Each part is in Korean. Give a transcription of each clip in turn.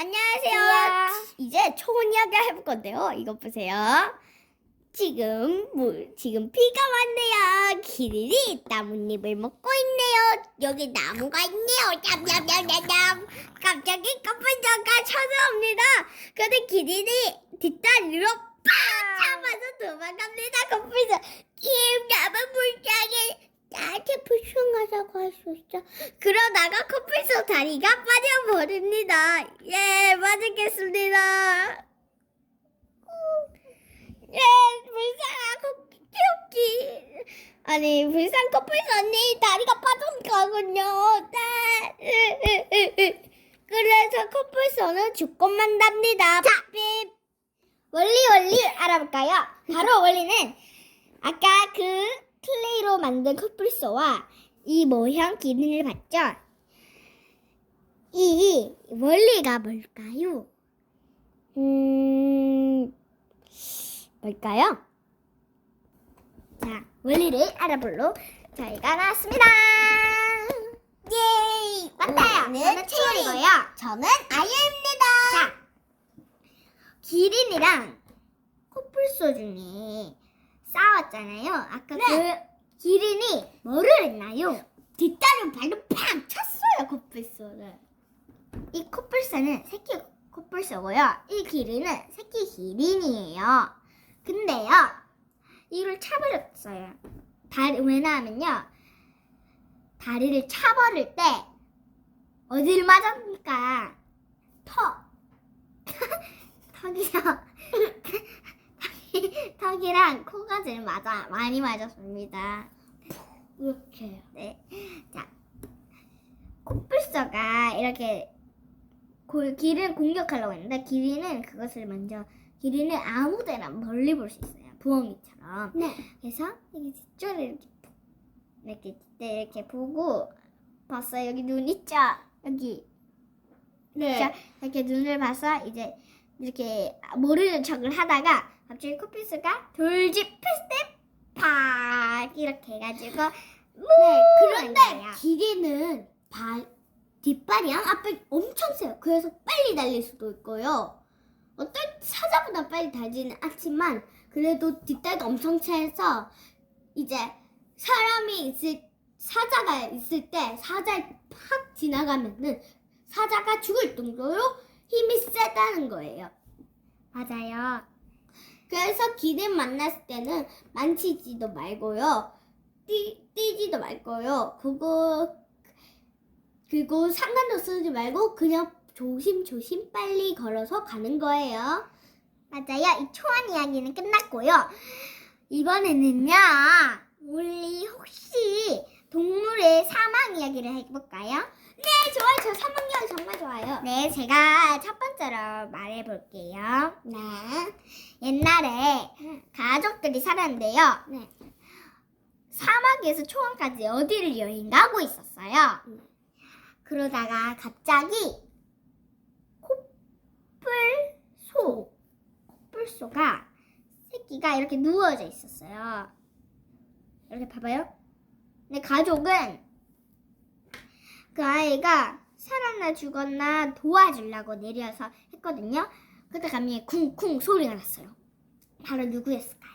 안녕하세요. 이제 초원 이야기 해볼 건데요. 이거 보세요. 지금 물, 지금 비가 왔네요. 기린이 나뭇잎을 먹고 있네요. 여기 나무가 있네요. 냠냠냠냠냠. 갑자기 깜빡이가 쳐들어옵니다. 근데 기린이 뒷다리로 팍 잡아서 도망갑니다. 거기서 김 나무 불장에 나한테 불쌍하다고 할 수 있어. 그러다가 커플소 다리가 빠져버립니다. 예, 맞겠습니다. 예, 불쌍한 커피. 아니, 불쌍한 커플소 언니 다리가 빠져가군요. 네. 그래서 커플소는 죽고 만 답니다. 자, 삐. 원리 원리 알아볼까요? 바로 원리는 아까 그 클레이로 만든 커플소와 이 모형 기능을 봤죠? 이 원리가 뭘까요? 음, 뭘까요? 자, 원리를 알아보러 저희가 나왔습니다. 예! 맞아요. 오늘은 저는 채율이고요. 저는 아이입니다. 자, 기린이랑 코뿔소 중에 싸웠잖아요. 아까 네. 그 기린이 뭐를 했나요? 뒷다리로 발로 팍 쳤어요, 코뿔소를. 이 코뿔소는 새끼 코뿔소고요. 이 기린은 새끼 기린이에요. 근데요, 이를 차버렸어요. 다리, 왜냐하면요, 다리를 차버릴 때, 어디를 맞았습니까? 턱. 턱이요. 턱이랑 코가지를 맞아 많이 맞았습니다. 이렇게요. 네. 자, 코뿔소가 이렇게 고, 길을 공격하려고 했는데 기린은 그것을 먼저 기린은 아무데나 멀리 볼 수 있어요. 부엉이처럼. 네. 그래서 이게 뒷줄을 이렇게 푹, 이렇게 이렇게 보고 봤어요. 여기 눈 있죠? 여기 네. 자, 이렇게 눈을 봐서 이제 이렇게 모르는 척을 하다가 갑자기 코피스가 돌집 피스텝 팍 이렇게 해가지고 네. 그런데 기린은 발 뒷발이랑 앞발 엄청 세요. 그래서 빨리 달릴 수도 있고요. 어떤 사자보다 빨리 달지는 않지만 그래도 뒷다리가 엄청 세서 이제 사람이 있을 사자가 있을 때 사자에 팍 지나가면은 사자가 죽을 정도로 힘이 세다는 거예요. 맞아요. 그래서 기린 만났을 때는 만지지도 말고요. 뛰, 뛰지도 말고요. 그거 그리고 상관도 쓰지 말고 그냥 조심조심 빨리 걸어서 가는 거예요. 맞아요. 이 초안 이야기는 끝났고요. 이번에는요. 우리 혹시 동물의 사망 이야기를 해볼까요? 네, 좋아요. 저 사망력 정말 좋아요. 네, 제가 첫 번째로 말해볼게요. 네. 옛날에 가족들이 살았는데요. 네. 사막에서 초원까지 어디를 여행 가고 있었어요. 네. 그러다가 갑자기 코뿔소, 코뿔소가 새끼가 이렇게 누워져 있었어요. 이렇게 봐봐요. 근데 가족은 그 아이가 살았나 죽었나 도와주려고 내려서 했거든요. 그때 감히 쿵쿵 소리가 났어요. 바로 누구였을까요?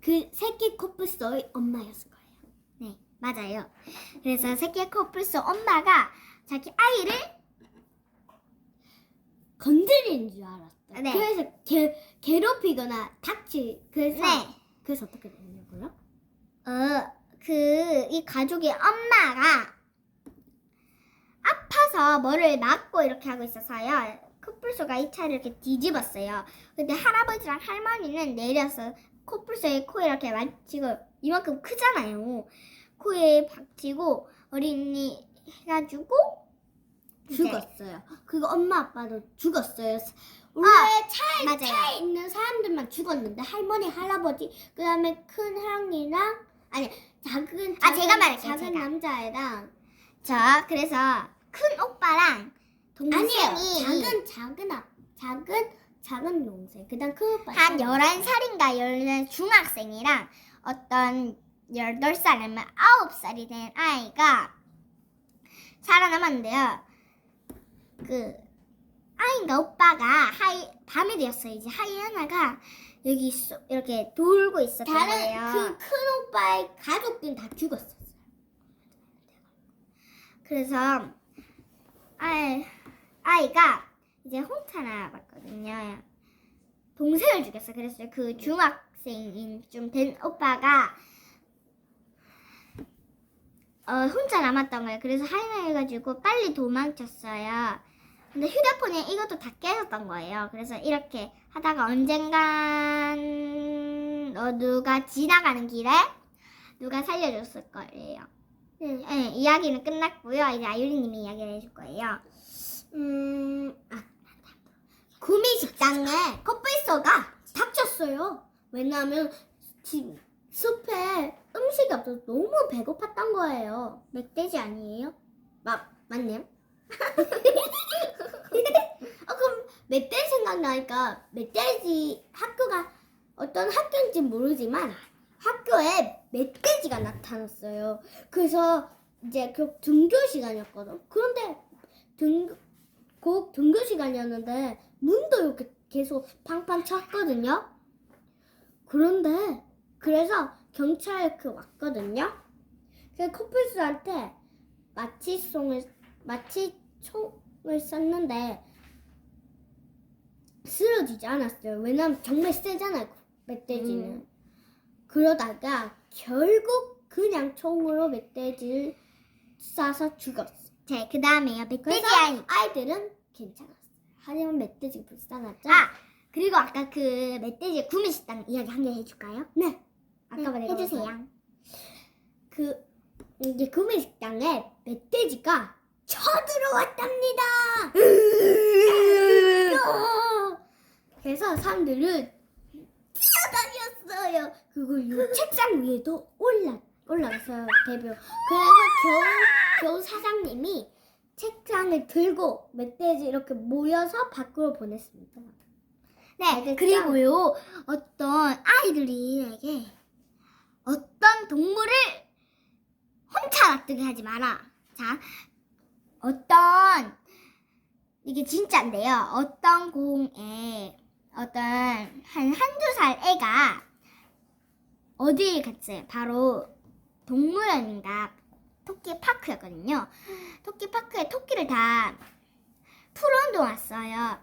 그 새끼 코뿔소의 엄마였을 거예요. 네, 맞아요. 그래서 새끼 코뿔소 엄마가 자기 아이를 건드리는 줄 알았어요. 네. 그래서 개, 괴롭히거나 닥치 그래서 네, 그래서 어떻게 되냐고요? 어, 그 이 가족의 엄마가 아파서 뭐를 맞고 이렇게 하고 있어서요. 코뿔소가 이 차를 이렇게 뒤집었어요. 근데 할아버지랑 할머니는 내려서 코뿔소의 코에 이렇게 맞히고 이만큼 크잖아요. 코에 박치고 어린이 해가지고 죽었어요. 그거 엄마 아빠도 죽었어요. 원래 차에, 맞아요. 차에 있는 사람들만 죽었는데 할머니, 할아버지, 그 다음에 큰 형이랑 아니 작은 아, 작은- 제가 말할게요, 작은 제가. 남자애랑 자, 그래서 큰 오빠랑 동생이 아니에요. 작은 작은 아 작은 작은 동생. 그다음 큰 오빠. 한 작은 11살인가 10살 중학생이랑 어떤 8살 아니면 9살이 된 아이가 살아남았는데요. 그 아이인가 오빠가 하이 밤이 되었어요. 이제 하이에나가 여기 쏘- 이렇게 돌고 있었던 다른 거예요. 그 큰 오빠의 가족들은 다 죽었었어요. 그래서 아이, 아이가 이제 혼자 나왔거든요. 동생을 죽였어. 그래서 그 중학생인 좀 된 오빠가 어, 혼자 남았던 거예요. 그래서 하이나 해가지고 빨리 도망쳤어요. 근데 휴대폰에 이것도 다 깨졌던 거예요. 그래서 이렇게 하다가 언젠간 어, 누가 지나가는 길에 누가 살려줬을 거예요. 네, 이야기는 끝났고요. 이제 아유리님이 이야기를 해줄 거예요. 음, 아, 구미 식당에 커플소가 닥쳤어요. 왜냐하면 집 숲에 음식이 없어서 너무 배고팠던 거예요. 멧돼지 아니에요? 마, 맞네요. 아, 그럼 멧돼지 생각나니까 멧돼지 학교가 어떤 학교인지 모르지만 학교에 멧돼지가 나타났어요. 그래서 이제 그 등교 시간이었거든. 그런데 등, 곧 등교 시간이었는데 문도 이렇게 계속 팡팡 쳤거든요. 그런데 그래서 경찰 그 왔거든요. 그 커플스한테 마취송을 마취총을 썼는데 쓰러지지 않았어요. 왜냐면 정말 세잖아요. 멧돼지는. 음. 그러다가 결국 그냥 총으로 멧돼지를 쏴서 죽었어. 자, 그 다음에요. 멧돼지 그래서 아이. 아이들은 괜찮았어요. 하지만 멧돼지가 불쌍하죠. 아, 그리고 아까 그 멧돼지 구미 식당 이야기 한 개 해줄까요? 네. 아까 네, 해주세요. 그 이제 구미 식당에 멧돼지가 쳐들어왔답니다. 그래서 사람들은 뛰어다녔어요. 그리고 이 책상 위에도 올라 올라갔어요 대표. 그래서 겨우 겨우 사장님이 책상을 들고 멧돼지 이렇게 모여서 밖으로 보냈습니다. 네? 그리고요, 어떤 아이들에게 어떤 동물을 혼자 놔두게 하지 마라. 자, 어떤, 이게 진짜인데요. 어떤 공에 어떤 한 한두 살 애가 어디에 갔어요? 바로 동물원인가 토끼 파크였거든요. 토끼 파크에 토끼를 다 풀어놓 왔어요.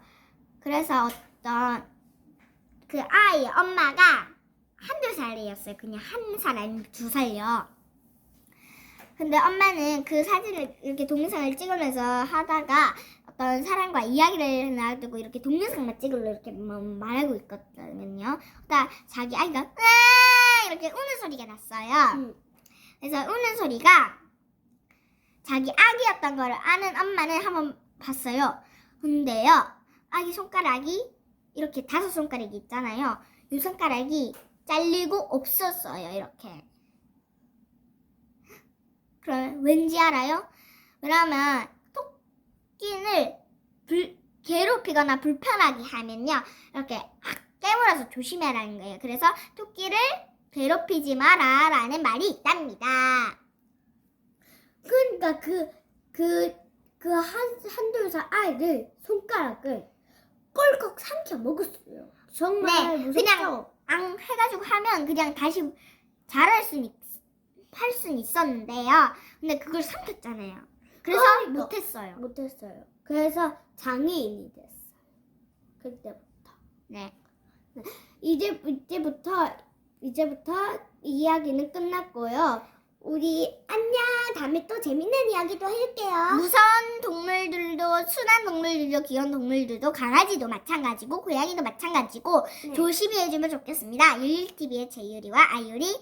그래서 어떤 그 아이 엄마가 한두 살이었어요. 그냥 한 살 아니면 두 살요. 근데 엄마는 그 사진을 이렇게 동영상을 찍으면서 하다가 어떤 사람과 이야기를 놔두고 이렇게 동영상만 찍으려 이렇게 뭐 말하고 있거든요. 그러다 자기 아이가 으아 이렇게 우는 소리가 났어요. 음. 그래서 우는 소리가 자기 아기였던 걸 아는 엄마는 한번 봤어요. 근데요, 아기 손가락이 이렇게 다섯 손가락이 있잖아요. 이 손가락이 잘리고 없었어요. 이렇게. 그럼 왠지 알아요? 왜냐면 토끼를 불, 괴롭히거나 불편하게 하면요, 이렇게 확 깨물어서 조심해라는 거예요. 그래서 토끼를 괴롭히지 마라 라는 말이 있답니다. 그러니까 그 그 그 한 한두 살 아이들 손가락을 꼴꺽 삼켜 먹었어요. 정말 네, 무섭죠. 그냥 앙 해가지고 하면 그냥 다시 잘할 수는 할 수는 있었는데요. 근데 그걸 삼켰잖아요. 그래서 그러니까. 못했어요. 못했어요. 그래서 장애인이 됐어요. 그때부터. 네. 이제 이제부터 이제부터 이야기는 끝났고요. 우리 안녕. 다음에 또 재밌는 이야기도 할게요. 무서운 동물들도 순한 동물들도 귀여운 동물들도 강아지도 마찬가지고 고양이도 마찬가지고 네. 조심히 해주면 좋겠습니다. 유리 TV의 제유리와 아유리는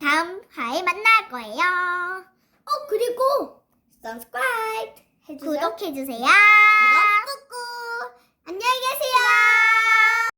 다음 화에 만날 거예요. 어 그리고 subscribe 해주세요. 구독해주세요. 구독 꾹꾹. 안녕히 계세요. 네.